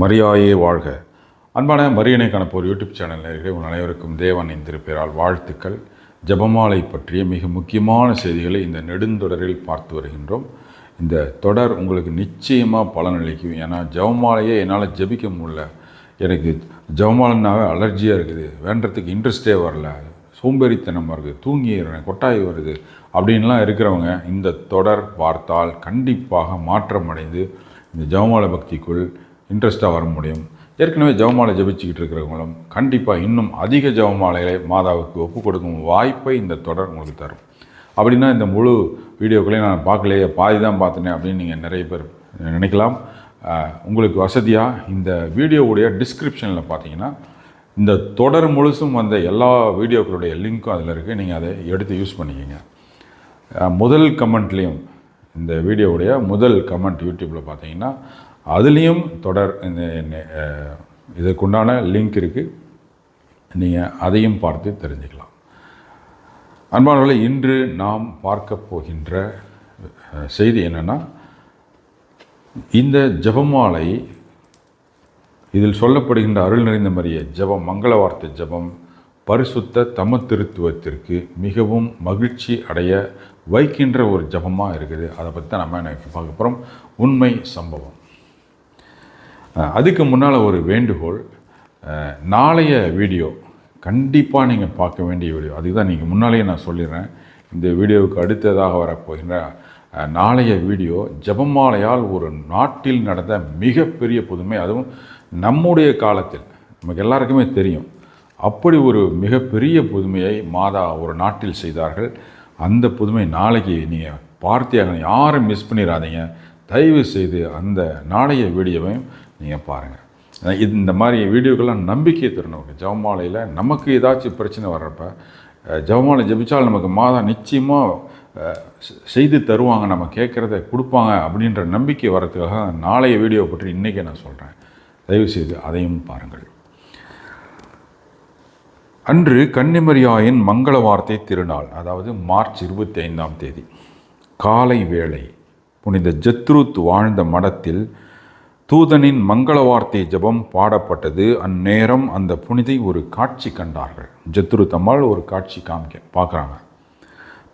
மரியாயே வாழ்க. அன்பான மரியனை கணப்போர் யூடியூப் சேனல் நேர்களை உன் அனைவருக்கும் தேவன் திருப்பெயரால் வாழ்த்துக்கள். ஜெபமாலை பற்றிய மிக முக்கியமான செய்திகளை இந்த நெடுந்தொடரில் பார்த்து வருகின்றோம். இந்த தொடர் உங்களுக்கு நிச்சயமாக பலனளிக்கும் ஏன்னா ஜெபமாலையே என்னால் ஜெபிக்க முடியல. எனக்கு ஜபமாலைனாவே அலர்ஜியாக இருக்குது. வேண்டத்துக்கு இன்ட்ரெஸ்டே வரல. சோம்பேறித்தனமாக இருக்குது. தூங்கிடுறேன் கொட்டாய் வருது அப்படின்லாம் இருக்கிறவங்க இந்த தொடர் பார்த்தால் கண்டிப்பாக மாற்றம் அடைந்து இந்த ஜெபமாலை பக்திக்குள் இன்ட்ரெஸ்ட்டாக வர முடியும். ஏற்கனவே ஜெபமாலை ஜெபிச்சுக்கிட்டு இருக்கிறவங்களும் கண்டிப்பாக இன்னும் அதிக ஜெபமாலைகளை மாதாவுக்கு ஒப்பு கொடுக்கும் வாய்ப்பை இந்த தொடர் உங்களுக்கு தரும். அப்படின்னா இந்த முழு வீடியோக்களையும் நான் பார்க்கலையே பாதி தான் பார்த்தனே அப்படின்னு நீங்கள் நிறைய பேர் நினைக்கலாம். உங்களுக்கு வசதியாக இந்த வீடியோவுடைய டிஸ்கிரிப்ஷனில் பார்த்தீங்கன்னா இந்த தொடர் முழுசும் வந்த எல்லா வீடியோக்களுடைய லிங்க்கும் அதில் இருக்குது நீங்கள் அதை எடுத்து யூஸ் பண்ணிக்கோங்க. முதல் கமெண்ட்லேயும் இந்த வீடியோவுடைய முதல் கமெண்ட் யூடியூப்பில் பார்த்தீங்கன்னா அதுலேயும் தொடர் இந்த என்ன- இதுக்குண்டான லிங்க் இருக்குது நீங்கள் அதையும் பார்த்து தெரிஞ்சுக்கலாம். அன்பானவர்களே இன்று நாம் பார்க்க போகின்ற செய்தி என்னென்னா இந்த ஜெபமாலை இதில் சொல்லப்படுகின்ற அருள் நிறைந்த மரிய ஜெபம் மங்கள வார்த்தை ஜெபம் பரிசுத்த தம திருத்துவத்திற்கு மிகவும் மகிழ்ச்சி அடைய வைக்கின்ற ஒரு ஜெபமாக இருக்குது. அதை பற்றி தான் நம்ம இன்னைக்கு பார்க்க போகிறோம் உண்மை சம்பவம். அதுக்கு முன்னால் ஒரு வேண்டுகோள் நாளைய வீடியோ கண்டிப்பாக நீங்கள் பார்க்க வேண்டிய வீடியோ. அதுக்கு தான் நீங்கள் முன்னாலேயே நான் சொல்லிடுறேன். இந்த வீடியோவுக்கு அடுத்ததாக வரப்போகின்ற நாளைய வீடியோ ஜெபமாலையால் ஒரு நாட்டில் நடந்த மிகப்பெரிய புதுமை. அதுவும் நம்முடைய காலத்தில் நமக்கு எல்லாருக்குமே தெரியும். அப்படி ஒரு மிகப்பெரிய புதுமையை மாதா ஒரு நாட்டில் செய்தார்கள். அந்த புதுமை நாளைக்கு நீங்கள் பார்த்தே யாரும் மிஸ் பண்ணிடாதீங்க தயவு செய்து அந்த நாளைய வீடியோவையும் நீங்கள் பாருங்கள் இந்த மாதிரி வீடியோக்கெல்லாம் நம்பிக்கை தரணும். ஜெபமாலையில் நமக்கு ஏதாச்சும் பிரச்சனை வர்றப்ப ஜவமாலை ஜெபமாலை ஜெபிச்சால் நமக்கு மாதா நிச்சயமாக செ- செய்து தருவாங்க நம்ம கேட்குறத கொடுப்பாங்க அப்படின்ற நம்பிக்கை வர்றதுக்காக நாளைய வீடியோ பற்றி இன்றைக்கே நான் சொல்கிறேன் தயவு செய்து அதையும் பாருங்கள். அன்று கன்னிமரியாயின் மங்கள வார்த்தை திருநாள் அதாவது மார்ச் இருபத்தி ஐந்தாம் தேதி. காலை வேளை புனித ஜத்ருத் வாழ்ந்த மடத்தில் தூதனின் மங்கள வார்த்தை ஜெபம் பாடப்பட்டது. அந்நேரம் அந்த புனிதை ஒரு காட்சி கண்டார்கள். ஜத்ருத் தம்மால் ஒரு காட்சி காமிக்க பார்க்குறாங்க.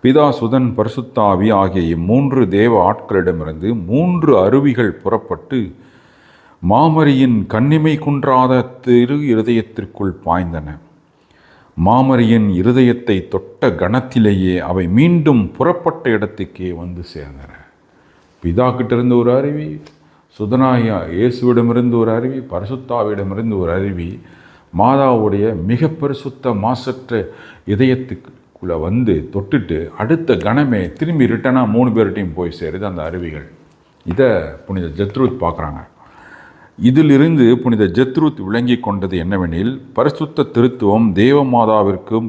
பிதா சுதன் பரிசுத்தாவி ஆகிய மூன்று தேவ ஆட்களிடமிருந்து மூன்று அருவிகள் புறப்பட்டு மாமரியின் கண்ணிமை குன்றாத திரு இருதயத்திற்குள் பாய்ந்தன. மாமரியின் இருதயத்தை தொட்ட கணத்திலேயே அவை மீண்டும் புறப்பட்ட இடத்துக்கே வந்து சேர்ந்தன. பிதா கிட்டிருந்த ஒரு அருவி. சுதனாயா இயேசுவிடமிருந்து ஒரு அருவி பரிசுத்தாவிடமிருந்து ஒரு அருவி மாதாவுடைய மிக பரிசுத்த மாசற்ற இதயத்துக்குள்ளே வந்து தொட்டுட்டு அடுத்த கணமே திரும்பி ரிட்டனாக மூணு பேர்கிட்டையும் போய் சேருது அந்த அருவிகள். இதை புனித ஜத்ருத் பார்க்குறாங்க. இதிலிருந்து புனித ஜத்ருத் விளங்கி கொண்டது என்னவெனில் பரிசுத்த திருத்துவம் தேவமாதாவிற்கும்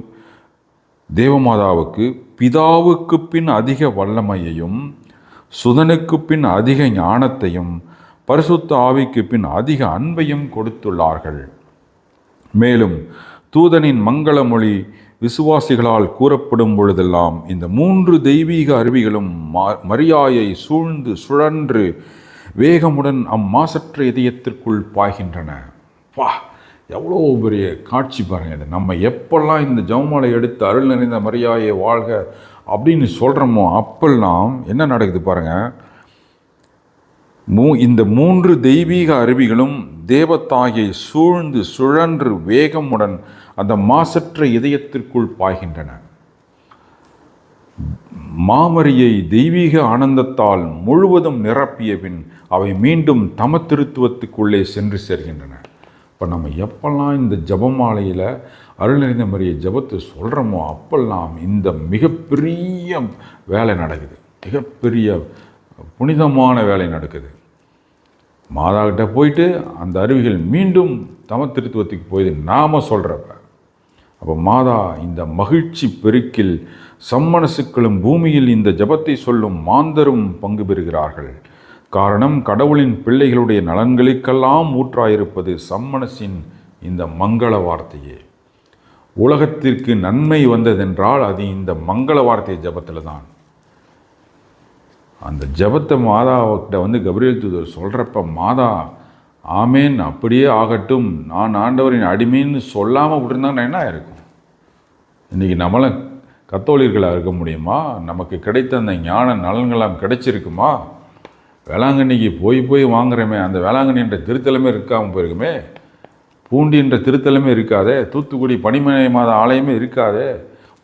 தேவமாதாவுக்கு பிதாவுக்கு பின் அதிக வல்லமையையும் சுதனுக்கு பின் அதிக ஞானத்தையும் பரிசுத்த ஆவிக்கு பின் அதிக அன்பையும் கொடுத்துள்ளார்கள். மேலும் தூதனின் மங்கள மொழி விசுவாசிகளால் கூறப்படும் பொழுதெல்லாம் இந்த மூன்று தெய்வீக அருவிகளும் மரியாயை சூழ்ந்து சுழன்று வேகமுடன் அம்மாசற்ற இதயத்திற்குள் பாய்கின்றன. வா எவ்வளோ பெரிய காட்சி பாருங்கள் இது. நம்ம எப்பெல்லாம் இந்த ஜவுமாலை எடுத்து அருள் நிறைந்த மரியாயை வாழ்க அப்படின்னு சொல்கிறோமோ அப்பெல்லாம் என்ன நடக்குது பாருங்கள் மூ இந்த மூன்று தெய்வீக அருவிகளும் தேவத்தாயை சூழ்ந்து சுழன்று வேகமுடன் அந்த மாசற்ற இதயத்திற்குள் பாய்கின்றன. மாமரியை தெய்வீக ஆனந்தத்தால் முழுவதும் நிரப்பிய பின் அவை மீண்டும் தம திருத்துவத்துக்குள்ளே சென்று சேர்கின்றன. இப்போ நம்ம எப்பெல்லாம் இந்த ஜபமாலையில் அருள் நிறைந்த மரியை ஜபத்தை சொல்கிறோமோ அப்பெல்லாம் இந்த மிகப்பெரிய வேலை நடக்குது. மிகப்பெரிய புனிதமான வேலை நடக்குது. மாதா கிட்ட போயிட்டு அந்த அருவிகள் மீண்டும் தம திருத்துவத்துக்கு போய் நாம் சொல்கிறப்ப அப்போ மாதா இந்த மகிழ்ச்சி பெருக்கில் சம்மனசுக்களும் பூமியில் இந்த ஜபத்தை சொல்லும் மாந்தரும் பங்கு பெறுகிறார்கள். காரணம் கடவுளின் பிள்ளைகளுடைய நலன்களுக்கெல்லாம் ஊற்றாயிருப்பது சம்மனசின் இந்த மங்கள வார்த்தையே. உலகத்திற்கு நன்மை வந்ததென்றால் அது இந்த மங்கள வார்த்தை ஜபத்தில் தான் அந்த ஜெபத்தை மாதாக்கிட்ட வந்து கபிரியல் தூதர் சொல்கிறப்ப மாதா ஆமேன் அப்படியே ஆகட்டும். நான் ஆண்டவரின் அடிமைன்னு சொல்லாமல் விட்டுருந்தாங்கன்னா என்ன இருக்கும் இன்றைக்கி நம்மளும் கத்தோலிகளாக இருக்க முடியுமா? நமக்கு கிடைத்த அந்த ஞான நலன்களாம் கிடைச்சிருக்குமா? வேளாங்கண்ணிக்கு போய் போய் வாங்குறோமே அந்த வேளாங்கண்ணின்ற திருத்தலமே இருக்காமல் போயிருக்குமே. பூண்டின்ற திருத்தலமே இருக்காதே. தூத்துக்குடி பனிமலை மாத ஆலயமே இருக்காதே.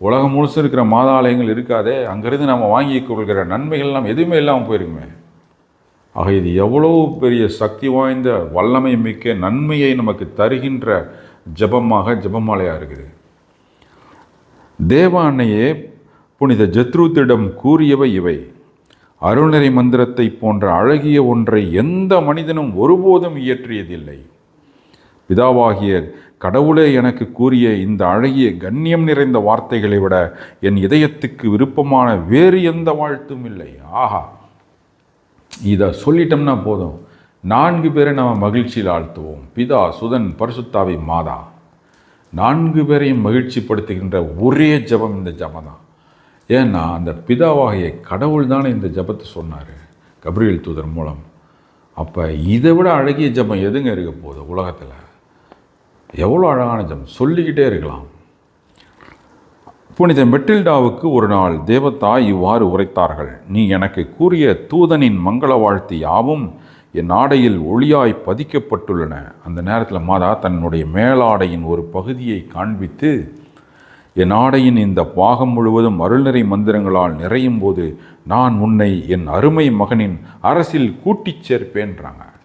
உலகம் முழுசு இருக்கிற மாதாலயங்கள் இருக்காதே அங்கேருந்து நம்ம வாங்கி கொள்கிற நன்மைகள்லாம் எதுவுமே இல்லாமல் போயிருக்குமே. ஆக இது எவ்வளோ பெரிய சக்தி வாய்ந்த வல்லமை மிக்க நன்மையை நமக்கு தருகின்ற ஜெபமாக ஜெபமாலையாக இருக்குது. தேவ அன்னையே புனித ஜத்ருத்திடம் கூறியவை இவை. அருள்நெறி மந்திரத்தை போன்ற அழகிய ஒன்றை எந்த மனிதனும் ஒருபோதும் இயற்றியதில்லை. பிதாவாகிய கடவுளே எனக்கு கூறிய இந்த அழகிய கண்ணியம் நிறைந்த வார்த்தைகளை விட என் இதயத்துக்கு விருப்பமான வேறு எந்த வாழ்த்தும் இல்லை. ஆஹா. இதை சொல்லிட்டோம்னா போதும். நான்கு பேரை நம்ம மகிழ்ச்சியில் ஆழ்த்துவோம். பிதா சுதன் பரிசுத்தாவி மாதா. நான்கு பேரையும் மகிழ்ச்சிப்படுத்துகின்ற ஒரே ஜெபம் இந்த ஜெபம் தான் ஏன்னா அந்த பிதாவாகிய கடவுள் தானே இந்த ஜெபத்தை சொன்னார். கபிரியல் தூதர் மூலம். அப்போ இதை விட அழகிய ஜெபம் எதுங்க இருக்க போகுது உலகத்தில்? எவ்வளோ அழகான ஜம். சொல்லிக்கிட்டே இருக்கலாம். புனித மெட்டில்டாவுக்கு ஒரு நாள் தேவதாய் இவ்வாறு உரைத்தார்கள். நீ எனக்கு கூறிய தூதனின் மங்கள வாழ்த்து யாவும் என் ஆடையில் ஒளியாய் பதிக்கப்பட்டுள்ளன. அந்த நேரத்தில் மாதா தன்னுடைய மேலாடையின் ஒரு பகுதியை காண்பித்து என் ஆடையின் இந்த பாகம் முழுவதும் அருள்நிறை மந்திரங்களால் நிறையும் போது நான் உன்னை என் அருமை மகனின் அரசில் கூட்டிச் சேர்ப்பேன்றாங்க.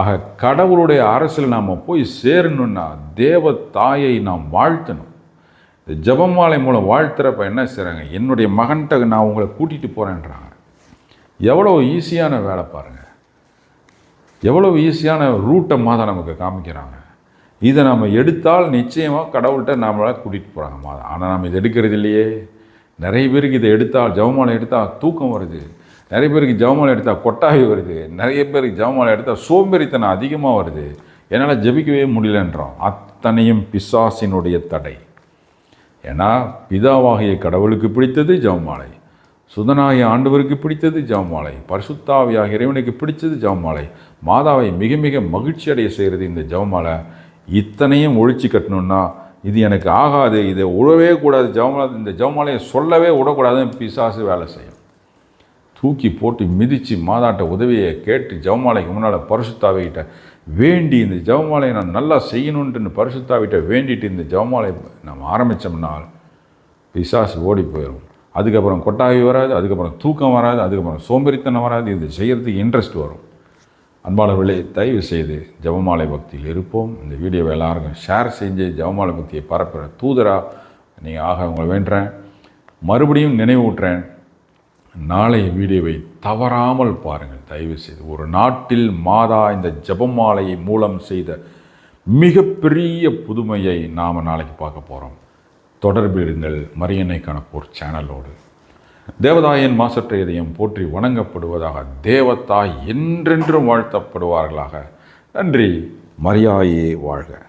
ஆக கடவுளுடைய அரசில் நாம் போய் சேரணுன்னா தேவ தாயை நாம் வாழ்த்தணும். இந்த ஜெபமாலை மூலம் வாழ்த்துறப்ப என்ன செய்கிறாங்க என்னுடைய மகன்கிட்ட நான் உங்களை கூட்டிகிட்டு போகிறேன்றாங்க எவ்வளோ ஈஸியான வேலை பாருங்கள் எவ்வளோ ஈஸியான ரூட்டை மாதா நமக்கு காமிக்கிறாங்க. இதை நம்ம எடுத்தால் நிச்சயமாக கடவுள்கிட்ட நம்மளால் கூட்டிகிட்டு போகிறாங்க மாதா. ஆனால் நம்ம இதை எடுக்கிறது இல்லையே. நிறைய பேருக்கு இதை எடுத்தால் ஜெபமாலை எடுத்தால் தூக்கம் வருது. நிறைய பேருக்கு ஜவமாலை எடுத்தால் கொட்டாவி வருது. நிறைய பேருக்கு ஜவமாலை எடுத்தால் சோம்பேறித்தனம் அதிகமாக வருது. என்னால் ஜெபிக்கவே முடியலன்றோம். அத்தனையும் பிசாசினுடைய தடை. ஏன்னா பிதாவாகிய கடவுளுக்கு பிடித்தது ஜெபமாலை சுதனாகிய ஆண்டவருக்கு பிடித்தது ஜவமாலை. பரிசுத்தாவியாக இறைவனுக்கு பிடித்தது ஜெபமாலை மாதாவை மிக மிக மகிழ்ச்சி அடைய செய்கிறது இந்த ஜவமாலை. இத்தனையும் ஒழிச்சு கட்டணும்னா இது எனக்கு ஆகாது. இதை உழவே கூடாது. ஜவமாலை இந்த ஜவமாலையை சொல்லவே விடக்கூடாதுன்னு பிசாசு வேலை செய்யும். தூக்கி போட்டு மிதித்து மாதாட்ட உதவியை கேட்டு ஜெபமாலைக்கு முன்னால் பரிசுத்தாவிகிட்ட வேண்டி இந்த ஜவமாலையை நான் நல்லா செய்யணுன்ட்டு பரிசுத்தாவிட்ட வேண்டிட்டு இந்த ஜவமாலை நம்ம ஆரம்பித்தோம்னால் பிசாசு ஓடி போயிடும் அதுக்கப்புறம் கொட்டாவி வராது அதுக்கப்புறம் தூக்கம் வராது அதுக்கப்புறம் சோம்பேறித்தனம் வராது இது செய்கிறதுக்கு இன்ட்ரெஸ்ட் வரும். அன்பாளர்களே தயவு செய்து ஜெபமாலை பக்தியில் இருப்போம். இந்த வீடியோவை எல்லாருக்கும் ஷேர் செஞ்சு ஜெபமாலை பக்தியை பரப்புகிற தூதராக நீங்கள் ஆக உங்களை வேண்டுறேன். மறுபடியும் நினைவூட்டுறேன். நாளைய வீடியோவை தவறாமல் பாருங்கள். தயவுசெய்து ஒரு நாட்டில் மாதா இந்த ஜபமாலையை மூலம் செய்த மிகப்பெரிய புதுமையை நாம் நாளைக்கு பார்க்க போகிறோம் தொடர்பு இருங்கள். மரியனை கணப்போர் சேனலோடு. தேவதாயின் மாசற்ற இதயம் போற்றி வணங்கப்படுவதாக தேவதாய் என்றென்றும் வாழ்த்தப்படுவார்களாக. நன்றி. மரியாயே வாழ்க.